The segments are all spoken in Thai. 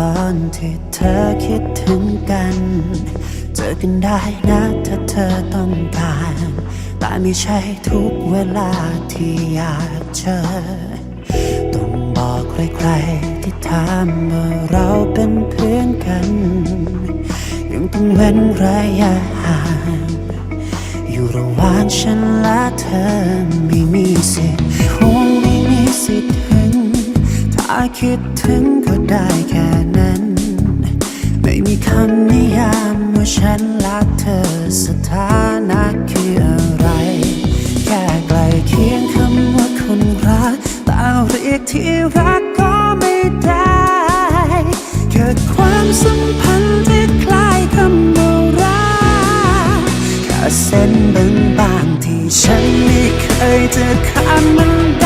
ตอนที่เธอคิดถึงกัน เจอกันได้นะถ้าเธอต้องการ แต่ไม่ใช่ทุกเวลาที่อยากเจอ องบอกใครๆที่ถามว่าเราเป็นเพื่อนกัน ยังต้องเว้นระยะห่างอยู่ระหว่างฉันและเธอไม่มีสิทธิ์คงไม่มีสิทธิ์ถึง ถ้าคิดถึงก็ได้แค่นั้น ไม่มีคำนิยามว่าฉันรักเธอสถานะคือ ที่รักก็ไม่ได้ เกิดความสัมพันธ์ที่คล้ายคำว่ารักแค่เส้นบางๆที่ฉันไม่เคยจะข้ามมันได้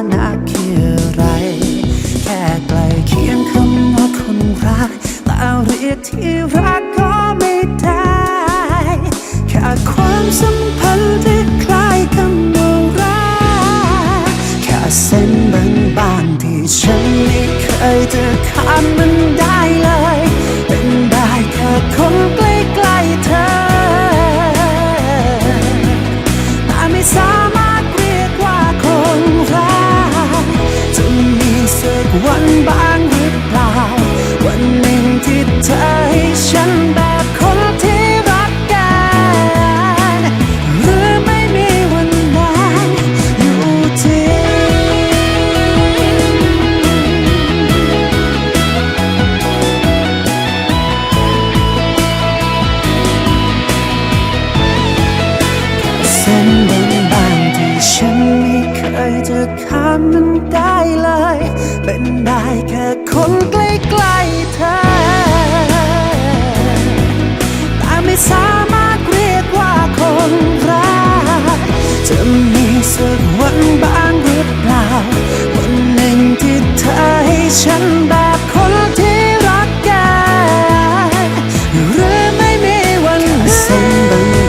น เคยจะข้ามมันได้เลย เป็นได้แค่คน คนใกล้ๆเธอ แต่ไม่สามารถเรียกว่าคนรัก จะมีสักวันบ้างหรือเปล่า วันหนึ่งที่เธอให้ฉันแบบคนที่รักกันหรือไม่มีวันเส้น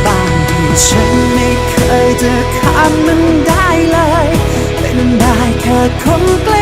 บางๆที่ฉันไม่เคยจะข้ามมันได้เลย เป็นได้แค่คนใกล้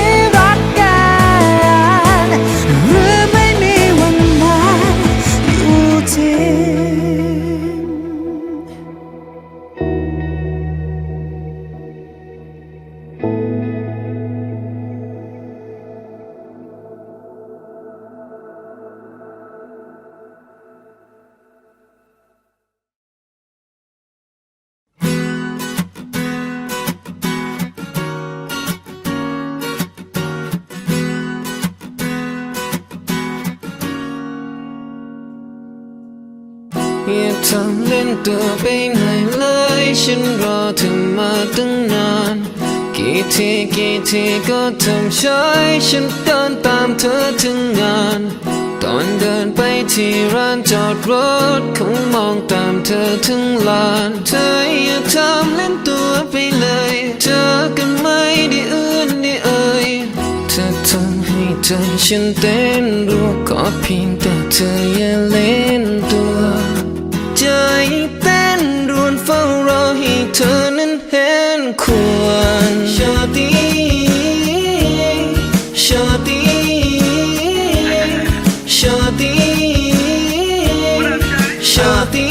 ี่ ทำเล่นตัวไปไหนเลยฉันรอเธอมาตั้งนาน กี่ทีกี่ทีก็ทำใช้ฉันเดินตามเธอถึงงาน ตอนเดินไปที่ร้านจอดรถคงมองตามเธอถึงลาน เธออย่าทำเล่นตัวไปเลย เธอกันไม่ได้เอื้อนได้เอ่ยเธอทำให้ใจฉันเต้นรัวขอเพียงแต่เธออย่าเล่น เธอนั้นเห็นควรชาตีชาตีชาตีชาตี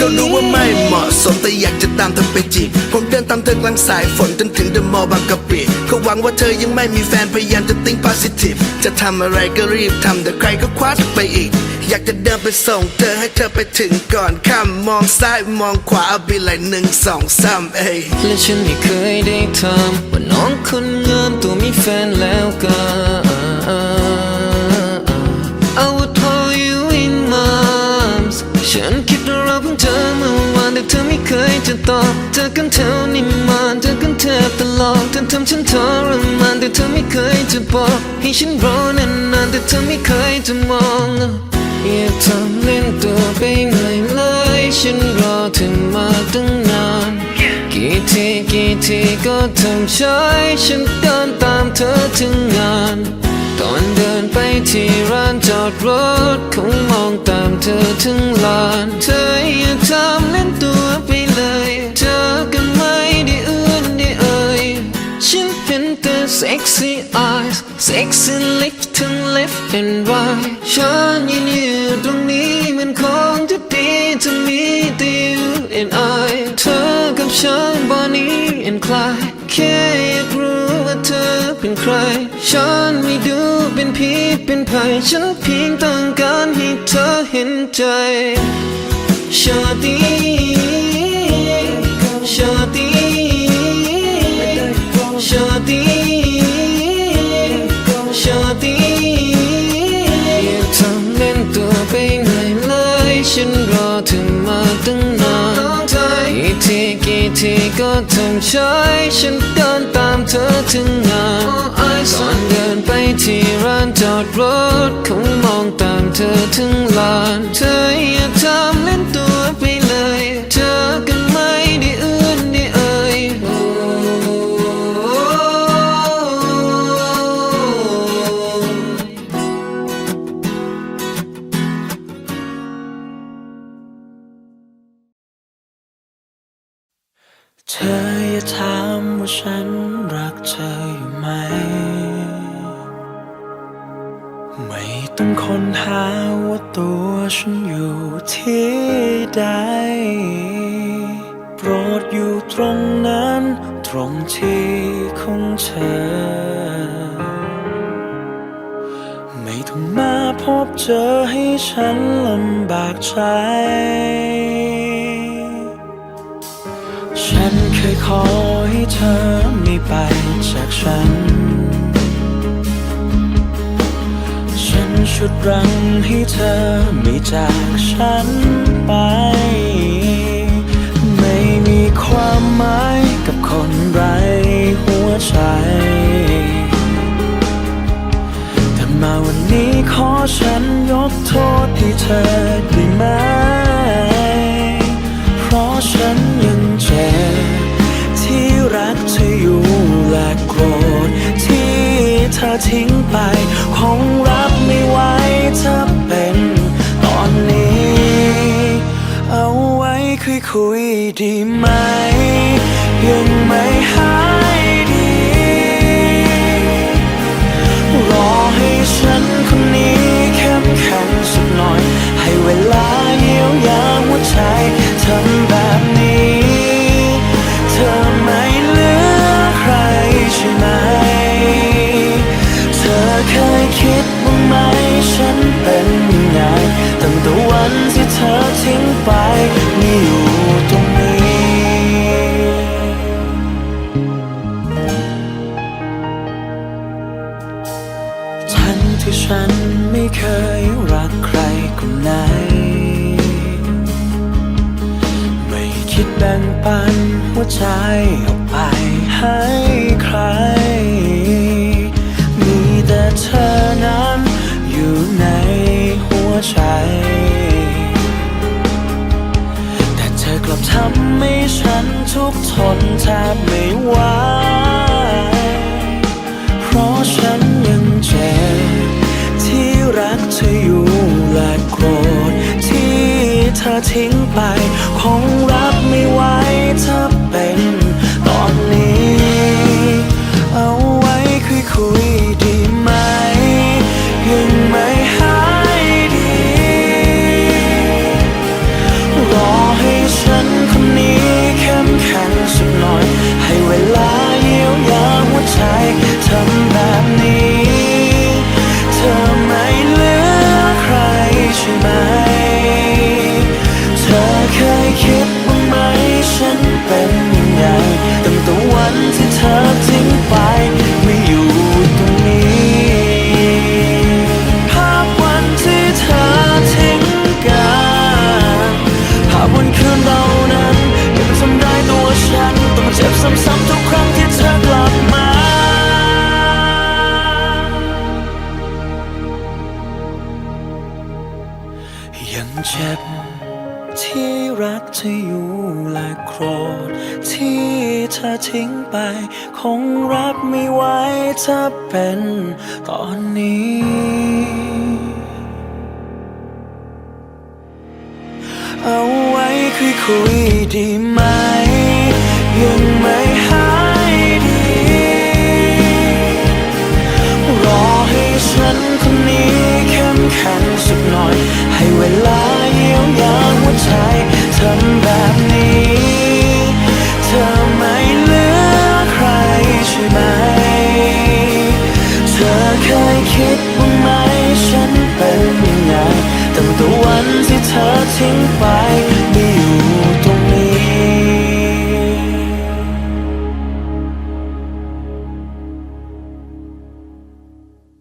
ก็รู้ว่าไม่เหมาะสมแต่อยากจะตามเธอไปจีบผมเดินตามเธอกลางสายฝนจนถึงเดอะมอลล์บางกะปิก็หวังว่าเธอยังไม่มีแฟนพยายามจะติ้ง positive จะทำอะไรก็รีบทำแต่ใครก็คว้าเธอไปอีกอยากจะเดินไปส่งเธอให้เธอไปถึงก่อนข้ามมองซ้ายมองขวาเอาไปเลยหนึ่งสองสามเอ้ยและฉันไม่เคยได้ทำว่าน้องคนงามตัวมีแฟนแล้วกัน I would hold you in my arms ฉันคิดว่าเราเพิ่งเจอเมื่อวานแต่เธอไม่เคยจะตอบเจอกันแถวนิมมานเจอกันแทบตลอดเธอทำฉันทรมานแต่เธอไม่เคยจะบอกให้ฉันรอนานๆแต่เธอไม่เคยจะมอง อย่าทำเล่นตัวไปเลยเลยฉันรอเธอมาตั้งนาน กี่ทีกี่ทีก็ทำใช้ฉันเดินตามเธอถึงงาน ตอนเดินไปที่ร้านจอดรถคงมองตามเธอถึงลาน เธออย่าทำเล่นตัวไปเลย เธอกันไม่ได้เอื้อนได้เอ่ยฉันเป็นแต่ sexy eyes sexy lips ทั้ง left and right ฉันยืนอยู่ตรงนี้มันคงจะดีจะมีแต่ you and I เธอกับฉันบอนนี้ and Clyde แค่อยากรู้ว่าเธอเป็นใคร ฉันไม่ดูเป็นผีเป็นภัยฉันเพียงต้องการให้เธอเห็นใจชาตีชาตีชาตี ที่ก็ทำใช้ฉันเดินตามเธอถึงงานตอนเดินไปที่ร้านจอดรถคงมองตามเธอถึงลานเธออย่าทำเล่นตัว นอยู่ที่ใด โปรดอยู่ตรงนั้น ตรงที่ของเธอ ไม่ต้องมาพบเจอให้ฉันลำบากใจ ฉันเคยขอให้เธอไม่ไป ดรั้งให้เธอไม่จากฉันไป ไม่มีความหมายกับคนไร้หัวใจ แต่มาวันนี้ขอฉันยกโทษให้เธอได้ไหม ดีไหม ทุกทนแทบไม่ไหวเพราะฉันยังเจ็บที่รักเธออยู่และโกรธที่เธอทิ้งไปคง เจ็บซ้ำๆทุกครั้งที่เธอกลับมายังเจ็บที่รักจะอยู่และโกรธที่เธอทิ้งไป คงรับไม่ไหวถ้าเป็นตอนนี้เอาไว้คุยคุยดีไหมยัง ฉัน